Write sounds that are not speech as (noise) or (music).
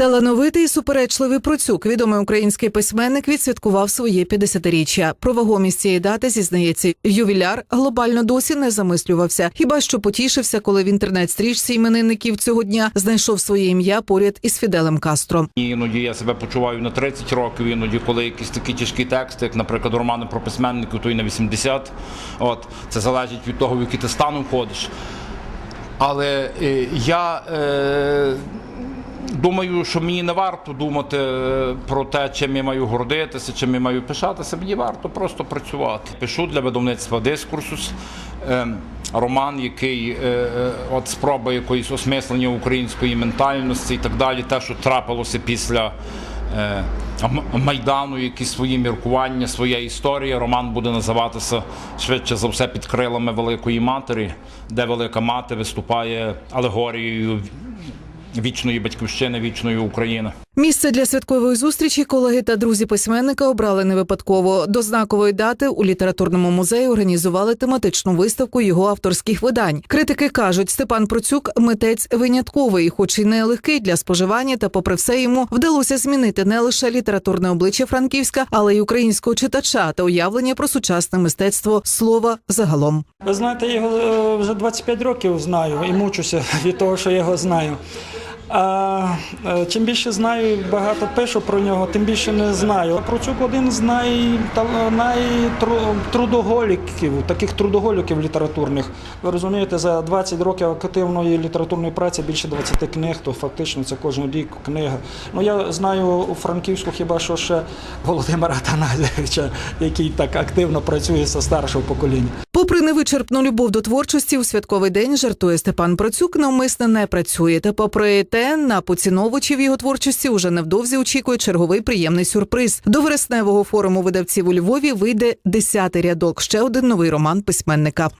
Талановитий і суперечливий Процюк, відомий український письменник, відсвяткував своє 50-річчя. Про вагомість цієї дати зізнається ювіляр. Глобально досі не замислювався. Хіба що потішився, коли в інтернет-стрічці іменинників цього дня знайшов своє ім'я поряд із Фіделем Кастро. І Іноді я себе почуваю на 30 років, іноді, коли якісь такі тяжкі тексти, як, наприклад, романи про письменників, то й на 80. От це залежить від того, в який ти стан входиш. Але е, я е, думаю, що мені не варто думати е, про те, чим я маю гордитися, чим я маю пишатися. Мені варто просто працювати. Пишу для видавництва дискурсус. Е, Роман, який е, от спроба якоїсь осмислення української ментальності і так далі, те, що трапилося після Майдану, якісь свої міркування, своя історія. Роман буде називатися швидше за все під крилами Великої Матері, де Велика Мати виступає алегорією вічної батьківщини, вічної України. Місце для святкової зустрічі колеги та друзі письменника обрали не випадково. До знакової дати у літературному музеї організували тематичну виставку його авторських видань. Критики кажуть, Степан Процюк митець винятковий, хоч і не легкий для споживання, та попри все йому вдалося змінити не лише літературне обличчя Франківська, але й українського читача та уявлення про сучасне мистецтво слова загалом. Ви знаєте, його е, вже 25 років знаю і мучуся (laughs) від того, що його знаю. А е, чим більше знаю, багато пишу про нього, тим більше не знаю. Процюк один з най, таких трудоголіків літературних. Ви розумієте, за 20 років активної літературної праці більше 20 книг, то фактично це кожен рік книга. Ну я знаю у Франківську хіба що ще Володимира Таназевича, який так активно працює зі старшого покоління. Попри невичерпну любов до творчості, у святковий день жартує Степан Процюк, навмисне не працює. Та попри те, на поціновувачів його творчості уже невдовзі очікує черговий приємний сюрприз. До вересневого форуму видавців у Львові вийде десятий рядок. Ще один новий роман письменника.